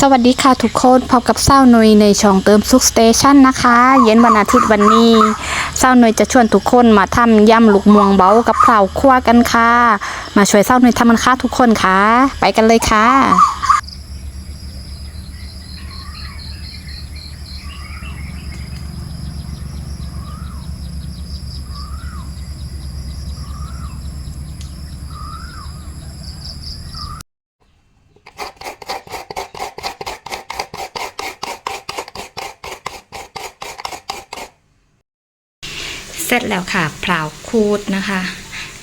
สวัสดีค่ะทุกคนพบกับเศร้าหนุยในช่องเติมซุกสเตชันนะคะ เย็นวันอาทิตย์วันนี้เศร้าหนุยจะชวนทุกคนมาทำยำลูกม่วงเบากับเผาคั่วกันค่ะ มาช่วยเศร้าหนุยทำมันค่ะทุกคนค่ะ ไปกันเลยค่ะ เสร็จแล้วค่ะเผาคูดนะคะ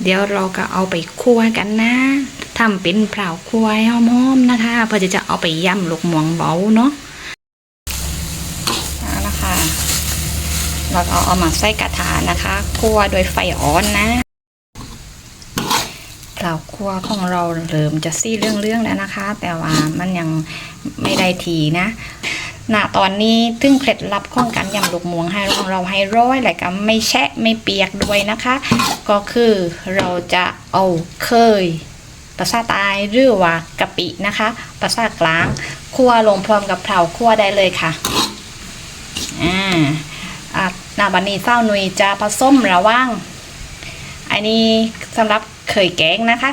เดี๋ยวเราก็เอาไปคั่วกันนะทำเป็นเผาคั่วห้อมๆนะคะเพื่อจะเอาไปย่ำลูกหมวงเบาเนาะเอาละคะเราก็เอามาใส่กระถานะคะคั่วโดยไฟอ่อนนะเผาคั่วของเราเริ่มจะซี่เรื่องๆแล้วนะคะ แต่ว่ามันยังไม่ได้ทีนะ ณตอนนี้ถึงเคล็ดลับของการยำลูกหมวงให้ของเราให้ร้อยแหละก็ไม่แชะไม่เปียกด้วยนะคะ ก็คือเราจะเอาเคยภาษาใตายหรือว่ากะปินะคะภาษากลางคั่วลงพร้อมกับเผาคั่วได้เลยค่ะอ่าอะหน้าบันนี้เศร้าหนุยจะผสมระว่าง อันนี้สำหรับเคยแกงนะคะ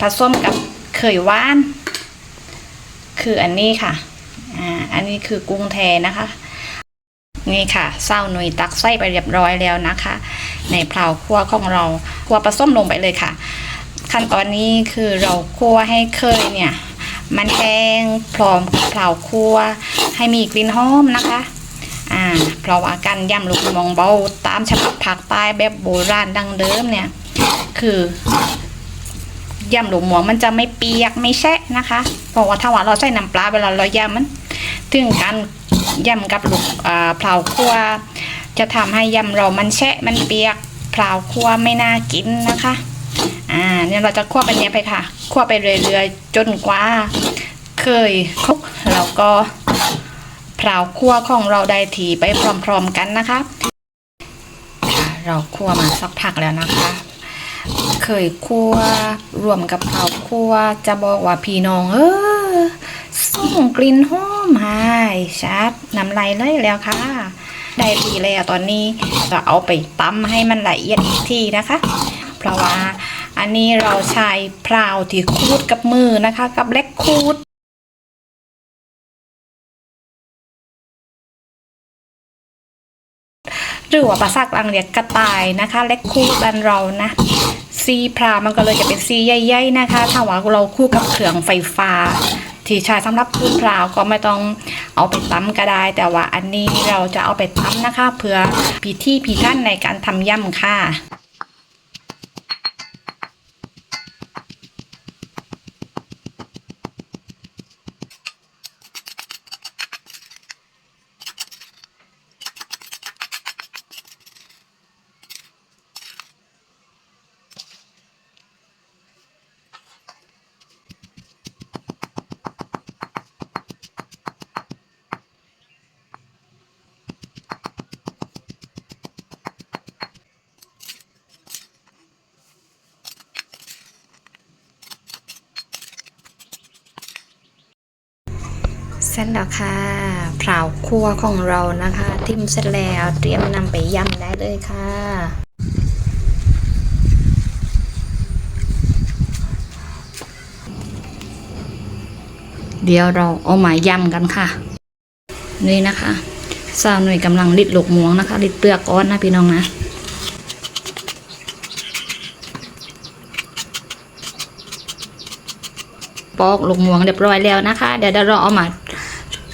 ผสมกับเคยหว่าน คืออันนี้ค่ะ อ่าอันนี้คือกุ้งแทนะคะ นี่ค่ะเศร้าหนุยตักไส้ไปเรียบร้อยแล้วนะคะ ในเผาคั่วของเราคั่วผสมลงไปเลยค่ะ ขั้นตอนนี้คือเราคั่วให้เคยเนี่ย มันแห้งพร้อมกับเผาคั่วให้มีกลิ่นหอมนะคะอ่าเพราะว่าการย่ำลูกมองเบาตามฉบับผักใต้แบบโบราณดังเดิมเนี่ย คือย่ำลูกหมวงมันจะไม่เปียกไม่แฉะนะคะ เพราะว่าถ้าว่าเราใส่น้ำปลาเวลาเราย่ำมัน ถึงการย่ำกับลูกอ่าเผาคั่วจะทำให้ยำเรามันแฉะมันเปียกเผาคั่วไม่น่ากินนะคะ อ่าเนี่ยเราจะคั่วเป็นเนี้ยไปค่ะคั่วไปเรื่อยๆจนกว่า เคยคุกแล้วก็เผาคั่วของเราได้ทีไปพร้อมๆกันนะคะ เราคั่วมาสักพักแล้วนะคะเคยคั่วรวมกับเผาคั่วจะบอกว่าพี่น้องเออ กลิ่นหอมหายชัดน้ำลายเลยแล้วค่ะ ได้ทีแล้วตอนนี้จะเอาไปตำให้มันละเอียดอีกทีนะคะ เพราะว่าอันนี้เราใช้พราวที่คูดกับมือนะคะ กับเล็กคูดหรือว่าภาษากลางเรียกกระต่ายนะคะ เล็กคู่บ้านเรานะซีพรามันก็เลยจะเป็นซีใหญ่ๆนะคะ ถ้าว่าเราคู่กับเครื่องไฟฟ้า ที่ใช้สำหรับพื้นพราวก็ไม่ต้องเอาไปตั้มก็ได้ แต่ว่าอันนี้เราจะเอาไปตั้มนะคะ เพื่อพิธีพิธันในการทำย่ำค่ะ เสร็จแล้วค่ะเผาคั่วของเรานะคะ ทิมเสร็จแล้วเตรียมนำไปย่ำได้เลยค่ะเดี๋ยวเราเอามาย่ำกันค่ะ นี่นะคะสาวหน่วยกำลังริดหลกหมวงนะคะริดเปลือกก้อนนะพี่น้องนะปอกหลกหมวงเรียบร้อยแล้วนะคะ เดี๋ยวเราเอามา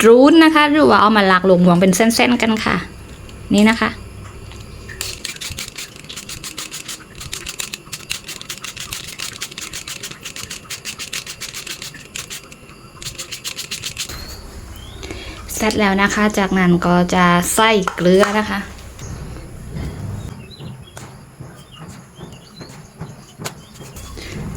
รูดนะคะ หรือว่าเอามาหลากลูกหวงเป็นเส้นๆกันค่ะ นี่นะคะ เสร็จแล้วนะคะ จากนั้นก็จะใส่เกลือนะคะ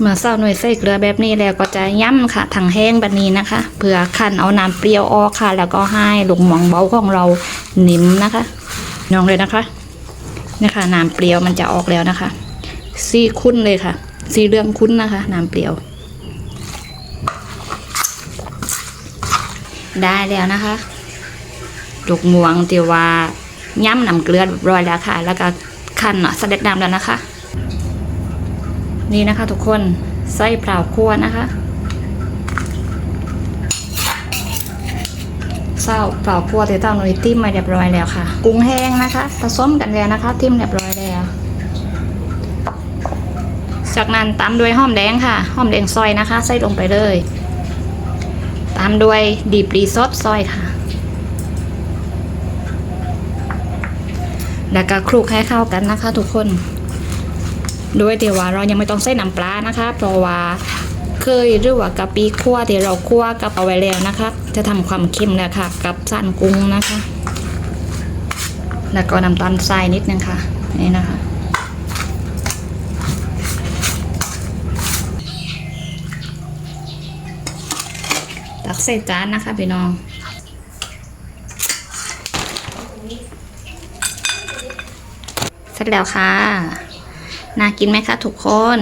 เมื่อเศร้าหน่วยใส่เกลือแบบนี้แล้วก็จะย่ำค่ะถังแห้งแบบนี้นะคะเพื่อคั้นเอาน้ำเปรี้ยวออกค่ะ แล้วก็ให้ลูกหมองเบาของเรานิ่มนะคะน้องเลยนะคะนี่ค่ะน้ำเปรี้ยวมันจะออกแล้วนะคะ ซีคุ้นเลยค่ะสีเรื่องคุ้นนะคะน้ำเปรี้ยว ได้แล้วนะคะลูกม่วงตีว่าย่ำน้ำเกลือร้อยแล้วค่ะ แล้วก็คั่นเนาะสเด็จน้ำแล้วนะคะ นี่นะคะทุกคนไส้เปล่าคั่วนะคะเศร้าเปล่าคั่วเต้าหนุ่ยติ้มมาเรียบร้อยแล้วค่ะ กุ้งแห้งนะคะผสมกันแล้วนะคะติ้มเรียบร้อยแล้ว จากนั้นตามด้วยหอมแดงค่ะหอมแดงซอยนะคะ ใส่ลงไปเลย ตามด้วยดีปรีซอสซอยค่ะ แล้วก็คลุกให้เข้ากันนะคะทุกคน โดยเดี๋ยวว่าเรายังไม่ต้องใส่น้ำปลานะคะ เพราะว่าเคยหรือว่ากะปิคั่วที่เราคั่วกับเอาไว้แล้วนะคะ จะทำความเค็มแล้วค่ะ กับสั้นกุ้งนะคะ แล้วก็น้ำตาลทรายนิดนึงค่ะนี่นะคะตักใส่จานนะคะพี่น้องเสร็จแล้วค่ะ น่ากินไหมคะทุกคน